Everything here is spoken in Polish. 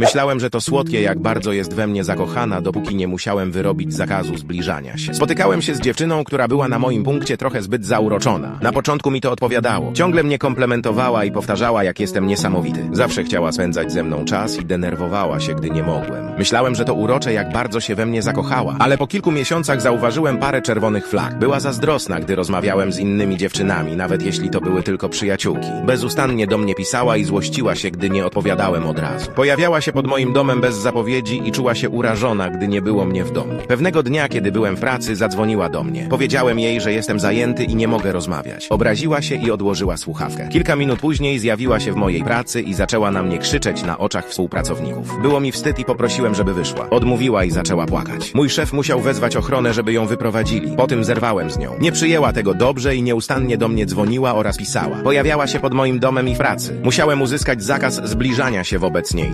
Myślałem, że to słodkie, jak bardzo jest we mnie zakochana, dopóki nie musiałem wyrobić zakazu zbliżania się. Spotykałem się z dziewczyną, która była na moim punkcie trochę zbyt zauroczona. Na początku mi to odpowiadało. Ciągle mnie komplementowała i powtarzała, jak jestem niesamowity. Zawsze chciała spędzać ze mną czas i denerwowała się, gdy nie mogłem. Myślałem, że to urocze, jak bardzo się we mnie zakochała, ale po kilku miesiącach zauważyłem parę czerwonych flag. Była zazdrosna, gdy rozmawiałem z innymi dziewczynami, nawet jeśli to były tylko przyjaciółki. Bezustannie do mnie pisała i złościła się, gdy nie odpowiadałem od razu. Pojawiała się pod moim domem bez zapowiedzi i czuła się urażona, gdy nie było mnie w domu. Pewnego dnia, kiedy byłem w pracy, zadzwoniła do mnie. Powiedziałem jej, że jestem zajęty i nie mogę rozmawiać. Obraziła się i odłożyła słuchawkę. Kilka minut później zjawiła się w mojej pracy i zaczęła na mnie krzyczeć na oczach współpracowników. Było mi wstyd i poprosiłem, żeby wyszła. Odmówiła i zaczęła płakać. Mój szef musiał wezwać ochronę, żeby ją wyprowadzili. Po tym zerwałem z nią. Nie przyjęła tego dobrze i nieustannie do mnie dzwoniła oraz pisała. Pojawiała się pod moim domem i w pracy. Musiałem uzyskać zakaz zbliżania się wobec niej.